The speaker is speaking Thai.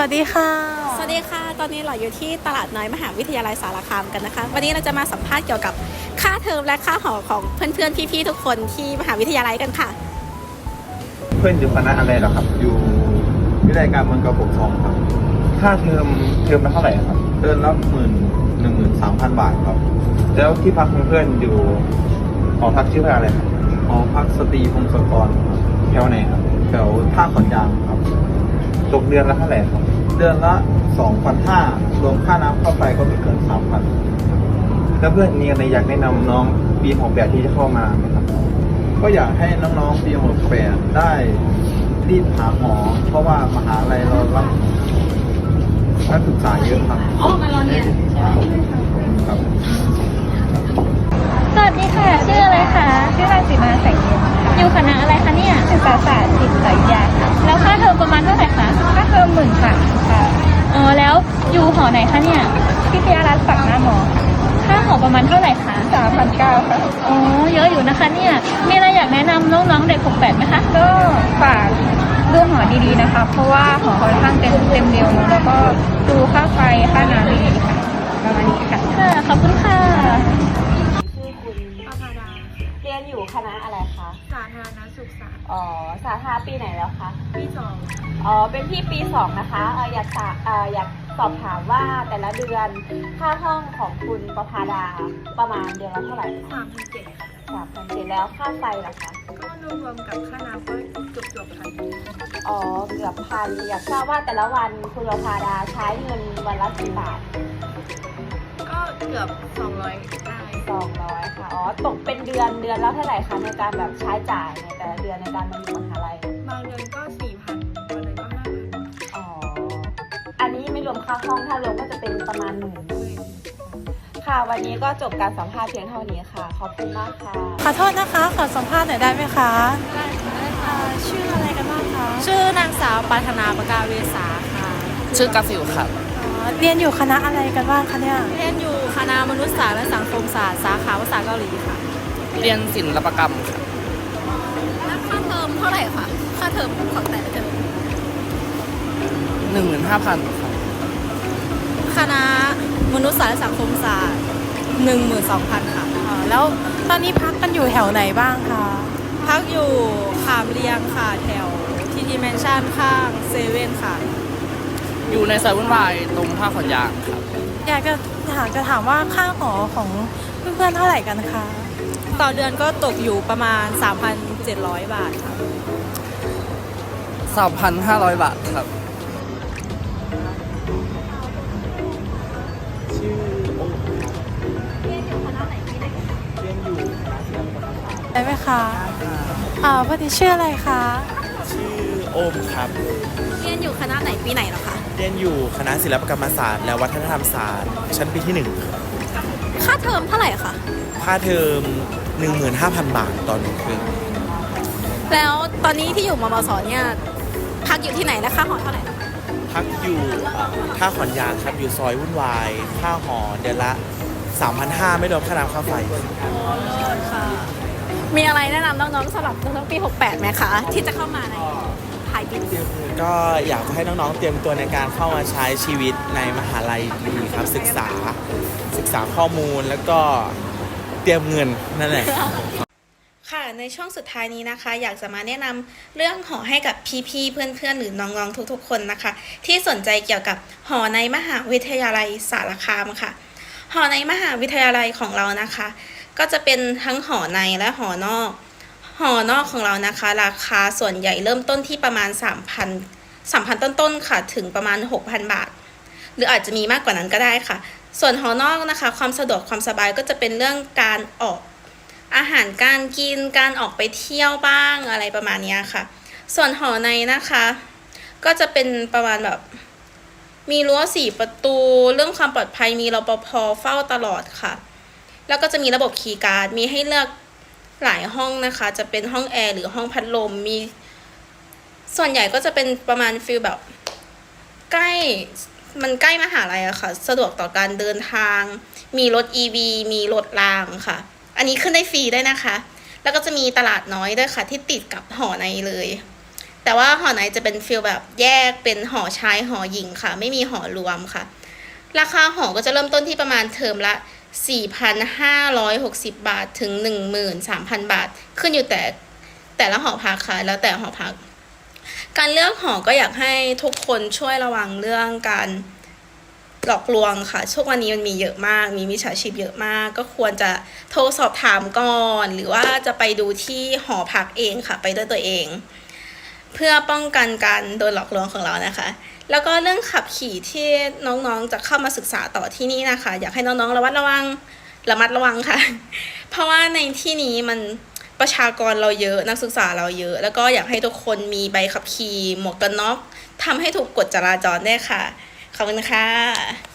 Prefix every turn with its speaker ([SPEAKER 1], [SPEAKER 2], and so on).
[SPEAKER 1] วัสดีค่ะ
[SPEAKER 2] สวัสดีค่ะ ตอนนี้เราอยู่ที่ตลาดน้อยมหาวิทยาลัยสารคามกันนะคะ วันนี้เราจะมาสัมภาษณ์เกี่ยวกับค่าเทอมและค่าหอของเพื่อนๆพี่ๆทุกคนที่มหาวิทยาลัยกันค่ะ
[SPEAKER 3] เพื่อนอยู่คณะอะไรเหรอครับ อยู่วิทยาการเมืองกระปกครองครับ ค่าเทอมเทอมละเท่าไหร่ครับเดือนละหมื่นหนึ่งหมื่นสามพันบาทครับ แล้วที่พักของเพื่อนอยู่หอพักชื่อว่าอะไรครับหอพักสตรีพงศกรครับแถวไหนครับแถวท่าขอนยางครับ ตกเดือนละเท่าไหร่ครับ เดือนละสองพันห้ารวมค่าน้ำค่าไฟก็ไม่เกินสามพันแล้วเพื่อนมีอะไรอยากแนะนำน้องปีหกแบบที่จะเข้ามาไหมครับ ก็อยากให้น้องๆปีหกแปดได้รีบหาหมอ เพราะว่ามหาลัยเรารับนักศึกษาเยอะครับอ๋อมารอเรียนครับ
[SPEAKER 4] สวัสดีค่ะ ชื่ออะไรคะ ชื่อรังสีมาแสงเย็ นอยู่คณะอะไรคะเนี่ยศึกษาศาสตร์จิตวิทยาค่ะแล้วค่าเทอมประมาณเท่าไหร่คะค่าเทอมหมื่นค่ะค่ะอ๋อแล้วอยู่หอไหนคะเนี่ยพิทยารัตน์ฝั่งหน้าหมอค่ะค่าหอประมาณเท่าไหร่คะสามพันเก้าค่ะอ๋อเยอะอยู่นะคะเนี่ยมีอะไรอยากแนะนำน้องๆเด็กหกแปดไหมคะก็ฝากเรื่องหอดีๆนะคะ เพราะว่าหอค่อนข้างเต็มเต็มเดียวเนอะแล้วก็ดูค่าไฟค่าน้ำดีๆค่ะประมาณนี้ค่ะค่ะขอบคุณค่ะ
[SPEAKER 2] รียนอยู่คณะอะไรคะ
[SPEAKER 5] สาธารณสุขศาสตร์
[SPEAKER 2] อ๋อ สาขาปีไหนแล้วคะ
[SPEAKER 5] ปีสอง
[SPEAKER 2] อ๋อ เป็นพี่ปีสองนะคะเอ่ออยากสาเอ่ออยากสอบถามว่าแต่ละเดือนค่าห้องของคุณประภาดาประมาณเดือนละเท่าไหร่
[SPEAKER 5] สามพันเจ็ดค่ะ
[SPEAKER 2] สามพันเจ็ดแล้วค่าไฟล่ะคะ
[SPEAKER 5] ก็รวมๆกับค่าน้ำก็เกือบเกือบพัน
[SPEAKER 2] อ๋อ เกือบพันอยากทราบว่าแต่ละวันคุณประภาดาใช้เงินวันละกี่บาท
[SPEAKER 5] ก็ เกือบสองร้อยได้
[SPEAKER 2] สองร้อยค่ะ อ๋อ ตกเป็นเดือนเดือนละเท่าไหร่คะในการแบบใช้จ่ายในแต่ละเดือนในการมาอยู่มหาลัย
[SPEAKER 5] บางเดือนก็สี่พันบางเดือนก็ห้าพัน
[SPEAKER 2] อ๋อ อันนี้ไม่รวมค่าห้อง ถ้ารวมก็จะเป็นประมาณหมื่นค่ะ วันนี้ก็จบการสัมภาษณ์เพียงเท่านี้ค่ะ ขอบคุณมากค่ะ
[SPEAKER 1] ขอโทษนะคะ ขอสัมภาษณ์หน่อยได้ไหมคะ
[SPEAKER 2] ได้ค่ะ ชื่ออะไรกันบ้างคะ
[SPEAKER 6] ชื่อนางสาวปาธนาปกาเวสาค่ะ ชื่อกาฟิวครับ
[SPEAKER 1] อ๋อ เรียนอยู่คณะอะไรกันบ้างคะเนี่ย
[SPEAKER 6] เรียนอยู่คณะมนุษยศาสตร์และสังคมศาสตร์สาขาภาษาเกาหลีค่ะ เรียนศิลปกรรมค่ะ
[SPEAKER 2] แล้วค่าเทอมเท่าไหร่คะ ค่าเทอมของแต่ละเทอม
[SPEAKER 6] หนึ่งหมื่นห้าพันครับคณะมนุษยศาสตร์และสังคมศาสตร์หนึ่งหมื่นสองพันค่ะ
[SPEAKER 1] อ๋อแล้วตอนนี้พักกันอยู่แถวไหนบ้างคะ
[SPEAKER 6] พักอยู่ขามเรียงค่ะแถวทีทีแมนชั่นข้างเซเว่นค่ะ อยู่ในซอยวุ่นวายตรงท่าขอนยางครับ
[SPEAKER 1] อยากจะถามจะถามว่าค่าหอของเพื่อนๆเท่าไหร่กันคะ
[SPEAKER 6] ต่อเดือนก็ตกอยู่ประมาณ 3,700 บาทครับ3,500 บาทครับ
[SPEAKER 1] ได้ไหมคะอ่าพอดีชื่ออะไรคะ
[SPEAKER 7] ชื่อโอมครับ
[SPEAKER 2] เรียนอยู่คณะไหนปีไหนเหรอคะ
[SPEAKER 7] เรียนอยู่คณะศิลปกรรมศาสตร์และวัฒนธรรมศาสตร์ชั้นปีที่1ครับ
[SPEAKER 2] ค่าเทอมเท่าไหร่คะ
[SPEAKER 7] ค่าเทอม 15,000 บาทตอนหนึ่งครึ่ง
[SPEAKER 2] แล้วตอนนี้ที่อยู่มมสเนี่ยพักอยู่ที่ไหนและค่าหอเท่าไหร่
[SPEAKER 7] พักอยู่ท่าขอนยางครับอยู่ซอยวุ่นวาย ค่าหอเดือนละ 3,500 ไม่รวมค่าน้ำค่าไฟ
[SPEAKER 2] มีอะไรแนะนำน้องๆสำหรับน้องๆปี 68ไหมคะ ที่จะเข้ามาใน ภายปีนี้
[SPEAKER 7] ก็อยากจะให้น้องๆเตรียมตัวในการเข้ามาใช้ชีวิตในมหาลัยดีครับศึกษาศึกษาข้อมูลแล้วก็เตรียมเงินนั่นแหละ
[SPEAKER 2] ค่ะในช่วงสุดท้ายนี้นะคะ อยากจะมาแนะนำเรื่องหอให้กับพี่ๆเพื่อนๆ หรือน้องๆทุกๆ คนนะคะ ที่สนใจเกี่ยวกับหอในมหาวิทยาลัยสารคามค่ะ หอในมหาวิทยาลัยของเรานะคะ ก็จะเป็นทั้งหอในและหอนอก หอนอกของเรานะคะ ราคาส่วนใหญ่เริ่มต้นที่ประมาณ 3,000 3,000 ต้นๆค่ะถึงประมาณ 6,000 บาท หรืออาจจะมีมากกว่านั้นก็ได้ค่ะ ส่วนหอนอกนะคะ ความสะดวกความสบายก็จะเป็นเรื่องการออกอาหารการกินการออกไปเที่ยวบ้างอะไรประมาณนี้ค่ะ ส่วนหอในนะคะ ก็จะเป็นประมาณแบบ มีรั้วสี่ประตู เรื่องความปลอดภัยมีรปภเฝ้าตลอดค่ะ แล้วก็จะมีระบบคีย์การ์ดมีให้เลือก หลายห้องนะคะ จะเป็นห้องแอร์หรือห้องพัดลมมี ส่วนใหญ่ก็จะเป็นประมาณฟิลแบบ ใกล้มันใกล้มหาลัยอะค่ะ สะดวกต่อการเดินทาง มีรถ EV มีรถรางค่ะ อันนี้ขึ้นได้ฟรีได้นะคะ แล้วก็จะมีตลาดน้อยด้วยค่ะ ที่ติดกับหอในเลยแแต่ว่าหอในจะเป็นฟิลแบบแยกเป็นหอชายหอหญิงค่ะ ไม่มีหอรวมค่ะ ราคาหอก็จะเริ่มต้นที่ประมาณเทอมละ 4,560 บาทถึง 13,000 บาท ขึ้นอยู่แต่แต่ละหอพักค่ะ แล้วแต่หอพัก การเลือกหอก็อยากให้ทุกคนช่วยระวังเรื่องการหลอกลวงค่ะ ช่วงวันนี้มันมีเยอะมาก มีมิจฉาชีพเยอะมาก ก็ควรจะโทรสอบถามก่อน หรือว่าจะไปดูที่หอพักเองค่ะ ไปด้วยตัวเอง เพื่อป้องกันการโดนหลอกลวงของเรานะคะ แล้วก็เรื่องขับขี่ที่น้องๆจะเข้ามาศึกษาต่อที่นี่นะคะ อยากให้น้องๆระมัดระวังระมัดระวังค่ะ เพราะว่าในที่นี้มันประชากรเราเยอะนักศึกษาเราเยอะ แล้วก็อยากให้ทุกคนมีใบขับขี่หมวกกันน็อกทำให้ถูกกฎจราจรได้ค่ะ ขอบคุณค่ะ